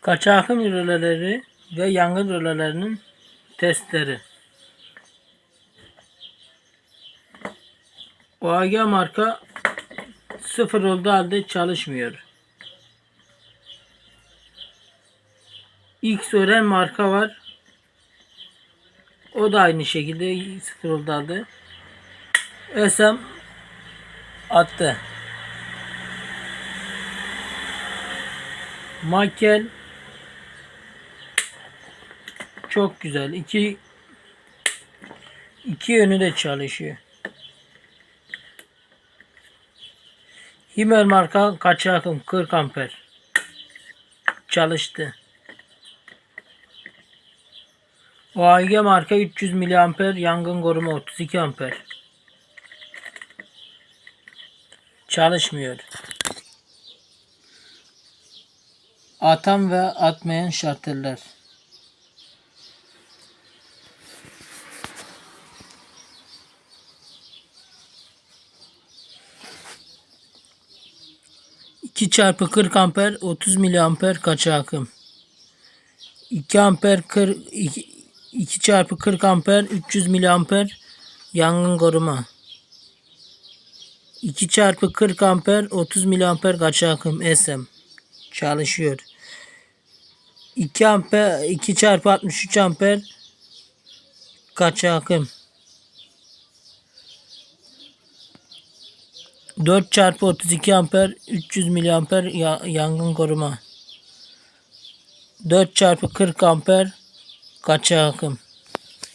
Kaçak akım röleleri ve yangın rölelerinin testleri. OAG marka sıfır olduğu halde çalışmıyor. X öğren marka var. O da aynı şekilde sıfır olduğu halde. SM attı. Makel çok güzel. İki iki yönü de çalışıyor. Himmel marka kaçak akım 40 amper. Çalıştı. OAG marka 300 miliamper yangın koruma 32 amper. Çalışmıyor. Atan ve atmayan şarteller. İki çarpı 40 amper 30 miliamper kaçak akım. 2 amper 40 2, 2 çarpı 40 amper 300 miliamper yangın koruma. 2 çarpı 40 amper 30 miliamper kaçak akım SM çalışıyor. 2 amper 2 çarpı 63 amper kaçak akım. 4 çarpı 32 amper 300 miliamper ya- yangın koruma. 4 çarpı 40 amper kaçak akım.